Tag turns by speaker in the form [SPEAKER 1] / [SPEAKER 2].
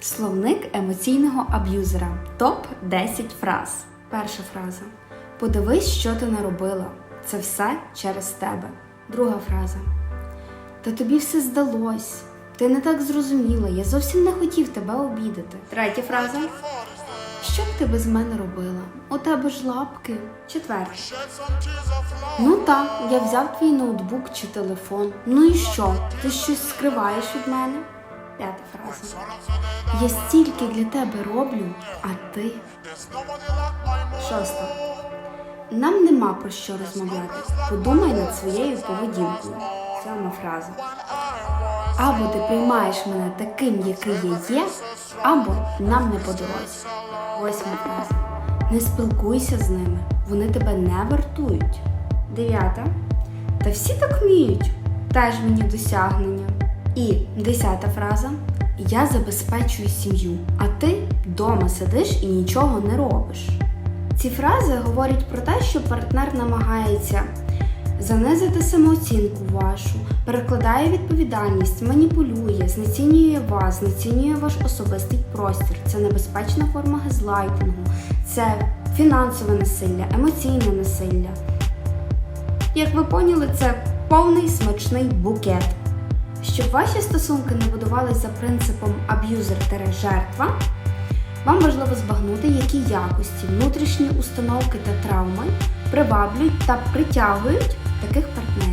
[SPEAKER 1] Словник емоційного аб'юзера. Топ 10 фраз. Перша фраза. Подивись, що ти наробила. Це все через тебе. Друга фраза. Та тобі все здалось. Ти не так зрозуміла. Я зовсім не хотів тебе обідати. Третя фраза. Що б ти без мене робила? У тебе ж лапки. Четверта. Ну так, я взяв твій ноутбук чи телефон. Ну і що? Ти щось скриваєш від мене? П'ята фраза. Я стільки для тебе роблю, а ти. Шоста. Нам нема про що розмовляти. Подумай над своєю поведінкою. Сьома фраза. Або ти приймаєш мене таким, який я є, або нам не по дорозі. Восьма фраза. Не спілкуйся з ними, вони тебе не вартують. Дев'ята. Та всі так вміють. Теж мені досягнення. І десята фраза. Я забезпечую сім'ю, а ти вдома сидиш і нічого не робиш. Ці фрази говорять про те, що партнер намагається занизити самооцінку вашу, перекладає відповідальність, маніпулює, знецінює вас, знецінює ваш особистий простір. Це небезпечна форма газлайтингу, це фінансове насилля, емоційне насилля. Як ви поняли, це повний смачний букет. Щоб ваші стосунки не будувались за принципом аб'юзер-жертва, вам важливо збагнути, які якості, внутрішні установки та травми приваблюють та притягують таких партнерів.